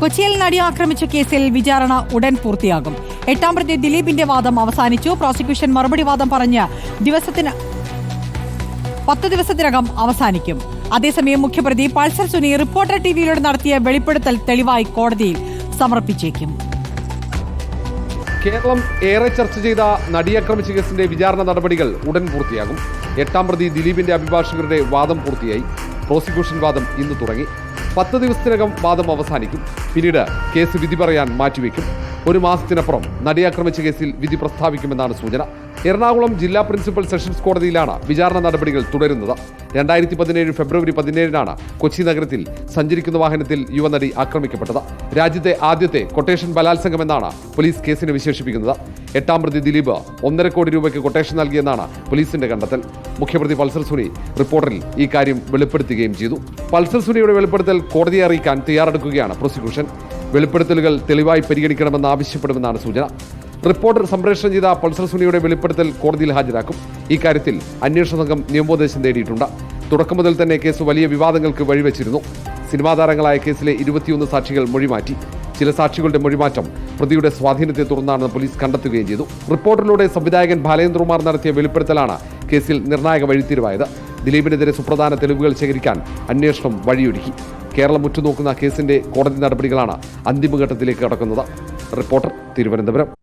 കൊച്ചിയിൽ നടി ആക്രമിച്ച കേസിൽ വിചാരണ ഉടൻ പൂർത്തിയാകും. എട്ടാം പ്രതി ദിലീപിന്റെ വാദം അവസാനിച്ചു. പ്രോസിക്യൂഷൻ മറുപടി വാദം പറഞ്ഞ് ദിവസത്തിന് പത്ത് ദിവസത്തിനകം അവസാനിക്കും. അതേസമയം മുഖ്യപ്രതി പൾസർ സുനി റിപ്പോർട്ടർ ടിവിയിലൂടെ നടത്തിയ വെളിപ്പെടുത്തൽ തെളിവായി കോടതിയിൽ സമർപ്പിച്ചേക്കും. കേരളം ഏറെ ചർച്ച ചെയ്ത നടിയാക്രമിച്ച കേസിന്റെ വിചാരണ നടപടികൾ ഉടൻ പൂർത്തിയാകും. എട്ടാം പ്രതി ദിലീപിന്റെ അഭിഭാഷകരുടെ വാദം പൂർത്തിയായി. പ്രോസിക്യൂഷൻ വാദം ഇന്ന് തുടങ്ങി. പത്ത് ദിവസത്തിനകം വാദം അവസാനിക്കും. പിന്നീട് കേസ് വിധി പറയാൻ മാറ്റിവെക്കും. ഒരു മാസത്തിനപ്പുറം നടി ആക്രമിച്ച കേസിൽ വിധി പ്രസ്താവിക്കുമെന്നാണ് സൂചന. എറണാകുളം ജില്ലാ പ്രിൻസിപ്പൽ സെഷൻസ് കോടതിയിലാണ് വിചാരണ നടപടികൾ തുടരുന്നത്. രണ്ടായിരത്തി പതിനേഴ് ഫെബ്രുവരി പതിനേഴിനാണ് കൊച്ചി നഗരത്തിൽ സഞ്ചരിക്കുന്ന വാഹനത്തിൽ യുവനടി ആക്രമിക്കപ്പെട്ടത്. രാജ്യത്തെ ആദ്യത്തെ കൊട്ടേഷൻ ബലാത്സംഗമെന്നാണ് പോലീസ് കേസിനെ വിശേഷിപ്പിക്കുന്നത്. എട്ടാം പ്രതി ദിലീപ് ഒന്നര കോടി രൂപയ്ക്ക് കൊട്ടേഷൻ നൽകിയെന്നാണ് പോലീസിന്റെ കണ്ടെത്തൽ. മുഖ്യപ്രതി പൾസർ സുനി റിപ്പോർട്ടറിൽ ഈ കാര്യം വെളിപ്പെടുത്തുകയും ചെയ്തു. പൾസർ സുനിയുടെ വെളിപ്പെടുത്തൽ കോടതിയെ അറിയിക്കാൻ തയ്യാറെടുക്കുകയാണ് പ്രോസിക്യൂഷൻ. വെളിപ്പെടുത്തലുകൾ തെളിവായി പരിഗണിക്കണമെന്ന് ആവശ്യപ്പെടുമെന്നാണ് സൂചന. റിപ്പോർട്ടർ സംപ്രേഷണം ചെയ്ത പൾസർ സുനിയുടെ വെളിപ്പെടുത്തൽ കോടതിയിൽ ഹാജരാക്കും. ഇക്കാര്യത്തിൽ അന്വേഷണ സംഘം നിയമോപദേശം തേടിയിട്ടുണ്ട് തുടക്കം മുതൽ തന്നെ കേസ് വലിയ വിവാദങ്ങൾക്ക് വഴിവെച്ചിരുന്നു. സിനിമാ താരങ്ങളായ കേസിലെ ഇരുപത്തിയൊന്ന് സാക്ഷികൾ മൊഴിമാറ്റി. ചില സാക്ഷികളുടെ മൊഴിമാറ്റം പ്രതിയുടെ സ്വാധീനത്തെ തുടർന്നാണെന്ന് പോലീസ് കണ്ടെത്തുകയും ചെയ്തു. റിപ്പോർട്ടിലൂടെ സംവിധായകൻ ബാലേന്ദ്രകുമാർ നടത്തിയ വെളിപ്പെടുത്തലാണ് കേസിൽ നിർണായക വഴിത്തിരിവായത് ദിലീപിനെതിരെ സുപ്രധാന തെളിവുകൾ ശേഖരിക്കാൻ അന്വേഷണം വഴിയൊരുക്കി. കേരളം ഉറ്റുനോക്കുന്ന കേസിന്റെ കോടതി നടപടികളാണ് അന്തിമഘട്ടത്തിലേക്ക് കടക്കുന്നത്. റിപ്പോർട്ടർ തിരുവനന്തപുരം.